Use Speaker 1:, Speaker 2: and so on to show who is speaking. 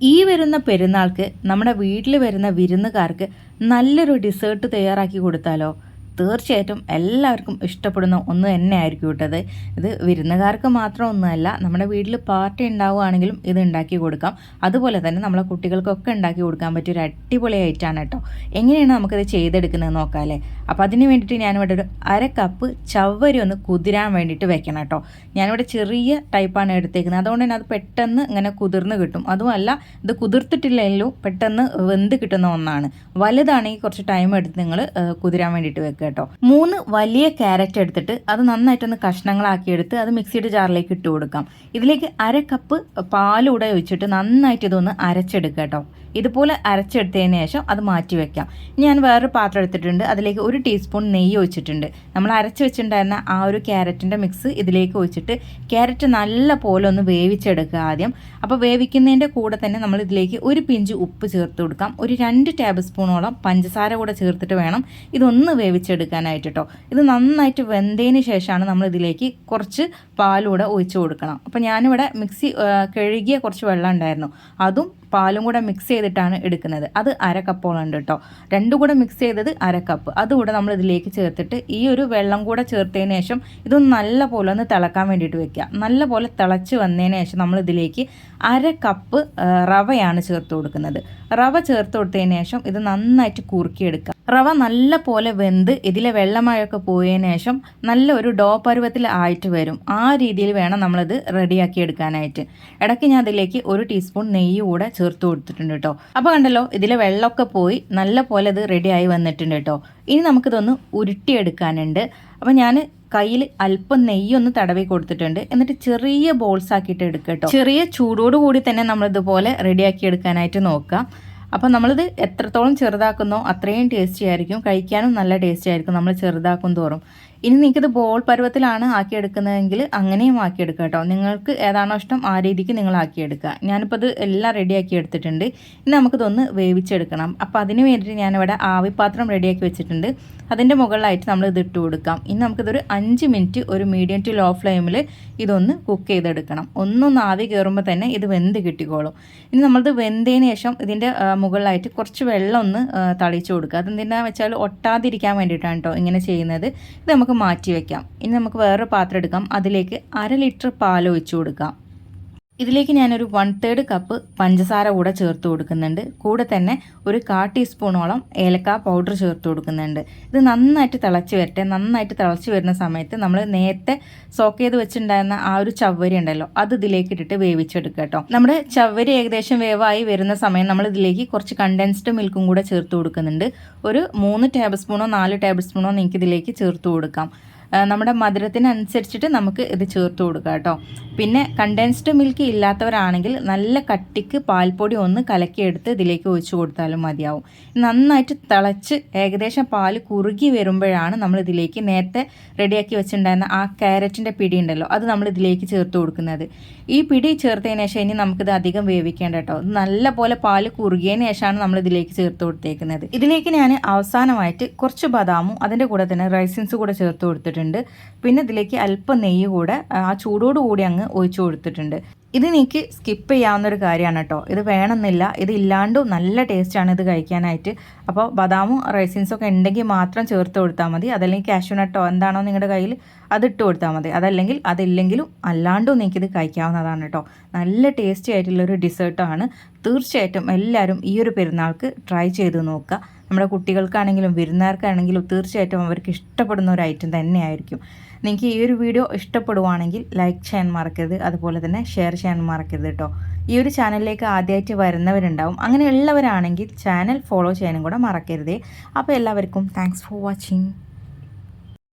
Speaker 1: ഈ വരുന്ന പെരുന്നാൾക്ക് നമ്മുടെ വീട്ടിൽ വരുന്ന വിരുന്നുകാർക്ക് നല്ലൊരു ഡിസേർട്ട് തയ്യാറാക്കി കൊടുത്താലോ? തീർച്ചയായിട്ടും എല്ലാവർക്കും ഇഷ്ടപ്പെടുന്ന ഒന്ന് തന്നെ ആയിരിക്കും കേട്ടത് ഇത് വിരുന്നുകാർക്ക് മാത്രം ഒന്നുമല്ല നമ്മുടെ വീട്ടിൽ പാർട്ടി ഉണ്ടാവുകയാണെങ്കിലും ഇത് ഉണ്ടാക്കി കൊടുക്കാം. അതുപോലെ തന്നെ നമ്മളെ കുട്ടികൾക്കൊക്കെ ഉണ്ടാക്കി കൊടുക്കാൻ പറ്റിയ ഒരു അടിപൊളി ഐറ്റാണ് കേട്ടോ. എങ്ങനെയാണ് നമുക്കിത് ചെയ്തെടുക്കുന്നത് നോക്കാമല്ലേ അപ്പോൾ അതിന് വേണ്ടിയിട്ട് ഞാനിവിടെ ഒരു അര കപ്പ് ചവ്വരി ഒന്ന് കുതിരാൻ വേണ്ടിയിട്ട് വെക്കണം കേട്ടോ. ഞാനിവിടെ ചെറിയ ടൈപ്പാണ് എടുത്തേക്കുന്നത്. അതുകൊണ്ട് തന്നെ അത് പെട്ടെന്ന് ഇങ്ങനെ കുതിർന്ന് കിട്ടും. അതുമല്ല ഇത് കുതിർത്തിട്ടില്ലെങ്കിലും പെട്ടെന്ന് വെന്ത് കിട്ടുന്ന ഒന്നാണ്. വലുതാണെങ്കിൽ കുറച്ച് ടൈം എടുത്ത് നിങ്ങൾ കുതിരാൻ വേണ്ടിയിട്ട് വെക്കുക കേട്ടോ. മൂന്ന് വലിയ ക്യാരറ്റ് എടുത്തിട്ട് അത് നന്നായിട്ടൊന്ന് കഷ്ണങ്ങളാക്കി എടുത്ത് അത് മിക്സിയുടെ ജാറിലേക്ക് ഇട്ട് കൊടുക്കാം. ഇതിലേക്ക് അര കപ്പ് പാലൂടെ ഒഴിച്ചിട്ട് നന്നായിട്ട് ഇതൊന്ന് അരച്ചെടുക്കുക കേട്ടോ. ഇതുപോലെ അരച്ചെടുത്തതിന് ശേഷം അത് മാറ്റി വെക്കാം. ഞാൻ വേറൊരു പാത്രം എടുത്തിട്ടുണ്ട്. അതിലേക്ക് ഒരു ടീസ്പൂൺ നെയ്യ് ഒഴിച്ചിട്ടുണ്ട്. നമ്മൾ അരച്ച് വെച്ചിട്ടുണ്ടായിരുന്ന ആ ഒരു ക്യാരറ്റിന്റെ മിക്സ് ഇതിലേക്ക് ഒഴിച്ചിട്ട് ക്യാരറ്റ് നല്ല പോലെ ഒന്ന് വേവിച്ചെടുക്കുക ആദ്യം. അപ്പോൾ വേവിക്കുന്നതിന്റെ കൂടെ തന്നെ നമ്മൾ ഇതിലേക്ക് ഒരു പിഞ്ച് ഉപ്പ് ചേർത്ത് കൊടുക്കാം. ഒരു രണ്ട് ടേബിൾ സ്പൂണോളം പഞ്ചസാര കൂടെ ചേർത്തിട്ട് വേണം ഇതൊന്ന് വേവിച്ചെടുക്കാനായിട്ട് കേട്ടോ ഇത് നന്നായിട്ട് വെന്തതിന് ശേഷമാണ് നമ്മൾ ഇതിലേക്ക് കുറച്ച് പാലൂടെ ഒഴിച്ച് കൊടുക്കണം. അപ്പോൾ ഞാനിവിടെ മിക്സി കഴുകിയ കുറച്ച് വെള്ളം ഉണ്ടായിരുന്നു. അതും പാലും കൂടെ മിക്സ് ചെയ്തിട്ടാണ് എടുക്കുന്നത്. അത് അര ഉണ്ട് കേട്ടോ. രണ്ടും കൂടെ മിക്സ് ചെയ്തത് അര കപ്പ് അതുകൂടെ നമ്മൾ ഇതിലേക്ക് ചേർത്തിട്ട് ഈ ഒരു വെള്ളം കൂടെ ചേർത്തതിന് ശേഷം ഇതൊന്ന് നല്ല പോലെ ഒന്ന് തിളക്കാൻ വേണ്ടിയിട്ട് വെക്കുക. നല്ല പോലെ തിളച്ച് വന്നതിന് ശേഷം നമ്മൾ ഇതിലേക്ക് അര കപ്പ് റവയാണ് ചേർത്ത് കൊടുക്കുന്നത്. റവ ചേർത്ത് കൊടുത്തതിന് ശേഷം ഇത് നന്നായിട്ട് കുറുക്കിയെടുക്കുക. റവ നല്ല പോലെ വെന്ത് ഇതിലെ വെള്ളമഴയൊക്കെ പോയതിന് ശേഷം നല്ല ഒരു ഡോ പരുവത്തിൽ ആയിട്ട് വരും. ആ രീതിയിൽ വേണം നമ്മളിത് റെഡിയാക്കി എടുക്കാനായിട്ട്. ഇടയ്ക്ക് ഞാൻ അതിലേക്ക് ഒരു ടീസ്പൂൺ നെയ്യ് കൂടെ ചേർത്ത് കൊടുത്തിട്ടുണ്ട് കേട്ടോ. അപ്പോൾ കണ്ടല്ലോ ഇതിലെ വെള്ളമൊക്കെ പോയി നല്ല പോലെ ഇത് റെഡിയായി വന്നിട്ടുണ്ട് കേട്ടോ. ഇനി നമുക്കിതൊന്ന് ഉരുട്ടിയെടുക്കാനുണ്ട്. അപ്പോൾ ഞാൻ കയ്യിൽ അല്പം നെയ്യൊന്ന് തടവി കൊടുത്തിട്ടുണ്ട്. എന്നിട്ട് ചെറിയ ബോൾസ് ആക്കിയിട്ട് എടുക്കുക കേട്ടോ. ചെറിയ ചൂടോടുകൂടി തന്നെ നമ്മളിതുപോലെ റെഡിയാക്കി എടുക്കാനായിട്ട് നോക്കാം. അപ്പോൾ നമ്മളിത് എത്രത്തോളം ചെറുതാക്കുന്നോ അത്രയും ടേസ്റ്റി ആയിരിക്കും. കഴിക്കാനും നല്ല ടേസ്റ്റി ആയിരിക്കും നമ്മൾ ചെറുതാക്കും തോറും. ഇനി നിങ്ങൾക്കിത് ബോൾ പരുവത്തിലാണ് ആക്കിയെടുക്കുന്നതെങ്കിൽ അങ്ങനെയും ആക്കിയെടുക്കുക കേട്ടോ. നിങ്ങൾക്ക് ഏതാണോ ഇഷ്ടം ആ രീതിക്ക് നിങ്ങൾ ആക്കിയെടുക്കുക. ഞാനിപ്പോൾ ഇത് എല്ലാം റെഡിയാക്കി എടുത്തിട്ടുണ്ട്. ഇനി നമുക്കിതൊന്ന് വേവിച്ചെടുക്കണം. അപ്പോൾ അതിന് വേണ്ടിയിട്ട് ഞാനിവിടെ ആവിപ്പാത്രം റെഡിയാക്കി വെച്ചിട്ടുണ്ട്. അതിന്റെ മുകളിലായിട്ട് നമ്മൾ ഇത് ഇട്ട് കൊടുക്കാം. ഇനി നമുക്കിതൊരു അഞ്ച് മിനിറ്റ് ഒരു മീഡിയം ടു ലോ ഫ്ലെയിമിൽ ഇതൊന്ന് കുക്ക് ചെയ്തെടുക്കണം. ഒന്നൊന്ന് ആവി കയറുമ്പോൾ തന്നെ ഇത് വെന്ത് കിട്ടിക്കോളും. ഇനി നമ്മളിത് വെന്തതിന് ശേഷം ഇതിന്റെ മുകളിലായിട്ട് കുറച്ച് വെള്ളം ഒന്ന് തളിച്ചു കൊടുക്കുക. അതെന്തിനാന്ന് വെച്ചാൽ ഒട്ടാതിരിക്കാൻ വേണ്ടിയിട്ടാണ് കേട്ടോ ഇങ്ങനെ ചെയ്യുന്നത്. ഇത് നമുക്ക് മാറ്റി വയ്ക്കാം ഇനി നമുക്ക് വേറൊരു പാത്രം എടുക്കാം. അതിലേക്ക് അര ലിറ്റർ പാൽ ഒഴിച്ചു കൊടുക്കാം. ഇതിലേക്ക് ഞാനൊരു വൺ തേർഡ് കപ്പ് പഞ്ചസാര കൂടെ ചേർത്ത് കൊടുക്കുന്നുണ്ട്. കൂടെ തന്നെ ഒരു കാ ടീസ്പൂണോളം ഏലക്ക പൗഡർ ചേർത്ത് കൊടുക്കുന്നുണ്ട്. ഇത് നന്നായിട്ട് തിളച്ച് വരട്ടെ. നന്നായിട്ട് തിളച്ച് വരുന്ന സമയത്ത് നമ്മൾ നേരത്തെ സോക്ക് ചെയ്ത് വെച്ചിട്ടുണ്ടായിരുന്ന ആ ഒരു ചവ്വരി ഉണ്ടല്ലോ അത് ഇതിലേക്ക് ഇട്ടിട്ട് വേവിച്ചെടുക്കുക കേട്ടോ. നമ്മുടെ ചവ്വരി ഏകദേശം വേവായി വരുന്ന സമയം നമ്മൾ ഇതിലേക്ക് കുറച്ച് കണ്ടൻസ്ഡ് മിൽക്കും കൂടെ ചേർത്ത് കൊടുക്കുന്നുണ്ട്. ഒരു മൂന്ന് ടേബിൾ സ്പൂണോ നാല് ടേബിൾ സ്പൂണോ നിങ്ങൾക്ക് ഇതിലേക്ക് ചേർത്ത് കൊടുക്കാം. നമ്മുടെ മധുരത്തിനനുസരിച്ചിട്ട് നമുക്ക് ഇത് ചേർത്ത് കൊടുക്കുക കേട്ടോ. പിന്നെ കണ്ടൻസ്ഡ് മിൽക്ക് ഇല്ലാത്തവരാണെങ്കിൽ നല്ല കട്ടിക്ക് പാൽപ്പൊടി ഒന്ന് കലക്കിയെടുത്ത് ഇതിലേക്ക് ഒഴിച്ചു കൊടുത്താലും മതിയാവും. നന്നായിട്ട് തിളച്ച് ഏകദേശം പാൽ കുറുകി വരുമ്പോഴാണ് നമ്മൾ ഇതിലേക്ക് നേരത്തെ റെഡിയാക്കി വെച്ചിട്ടുണ്ടായിരുന്ന ആ ക്യാരറ്റിന്റെ പിടി ഉണ്ടല്ലോ അത് നമ്മൾ ഇതിലേക്ക് ചേർത്ത് കൊടുക്കുന്നത്. ഈ പിടി ചേർത്തതിന് ശേഷം ഇനി നമുക്കിത് അധികം വേവിക്കേണ്ട കേട്ടോ. നല്ല പോലെ പാൽ കുറുകിയതിന് ശേഷമാണ് നമ്മൾ ഇതിലേക്ക് ചേർത്ത് കൊടുത്തേക്കുന്നത്. ഇതിലേക്ക് ഞാൻ അവസാനമായിട്ട് കുറച്ച് ബദാമും അതിന്റെ കൂടെ തന്നെ റൈസിൻസ് കൂടെ ചേർത്ത് കൊടുത്തിട്ടുണ്ട്. കൊടുത്തിട്ടുണ്ട് പിന്നെ ഇതിലേക്ക് അല്പം നെയ്യ് കൂടെ ആ ചൂടോട് കൂടി അങ്ങ് ഒഴിച്ചു കൊടുത്തിട്ടുണ്ട്. ഇത് എനിക്ക് സ്കിപ്പ് ചെയ്യാവുന്ന ഒരു കാര്യമാണ് കേട്ടോ. ഇത് വേണമെന്നില്ല. ഇത് ഇല്ലാണ്ടും നല്ല ടേസ്റ്റാണ് ഇത് കഴിക്കാനായിട്ട്. അപ്പോൾ ബദാമും റൈസിൻസും ഒക്കെ ഉണ്ടെങ്കിൽ മാത്രം ചേർത്ത് കൊടുത്താൽ മതി. അതല്ലെങ്കിൽ കാഷ്യൂനട്ടോ എന്താണോ നിങ്ങളുടെ കയ്യിൽ അത് ഇട്ട് കൊടുത്താൽ മതി. അതല്ലെങ്കിൽ അതില്ലെങ്കിലും അല്ലാണ്ടും നിങ്ങൾക്കിത് കഴിക്കാവുന്നതാണ് കേട്ടോ. നല്ല ടേസ്റ്റി ആയിട്ടുള്ളൊരു ഡിസേർട്ടാണ് തീർച്ചയായിട്ടും എല്ലാവരും ഈ ഒരു പെരുന്നാൾക്ക് ട്രൈ ചെയ്ത് നോക്കുക. നമ്മുടെ കുട്ടികൾക്കാണെങ്കിലും വിരുന്നുകാർക്കാണെങ്കിലും തീർച്ചയായിട്ടും അവർക്ക് ഇഷ്ടപ്പെടുന്ന ഒരു ഐറ്റം തന്നെയായിരിക്കും. നിങ്ങൾക്ക് ഈ ഒരു വീഡിയോ ഇഷ്ടപ്പെടുവാണെങ്കിൽ ലൈക്ക് ചെയ്യാൻ മറക്കരുത്. അതുപോലെ തന്നെ ഷെയർ ചെയ്യാൻ മറക്കരുത് കേട്ടോ ഈ ഒരു ചാനലിലേക്ക് ആദ്യമായിട്ട് വരുന്നവരുണ്ടാവും. അങ്ങനെയുള്ളവരാണെങ്കിൽ ചാനൽ ഫോളോ ചെയ്യാനും കൂടെ മറക്കരുതേ. അപ്പോൾ എല്ലാവർക്കും താങ്ക്സ് ഫോർ വാച്ചിങ്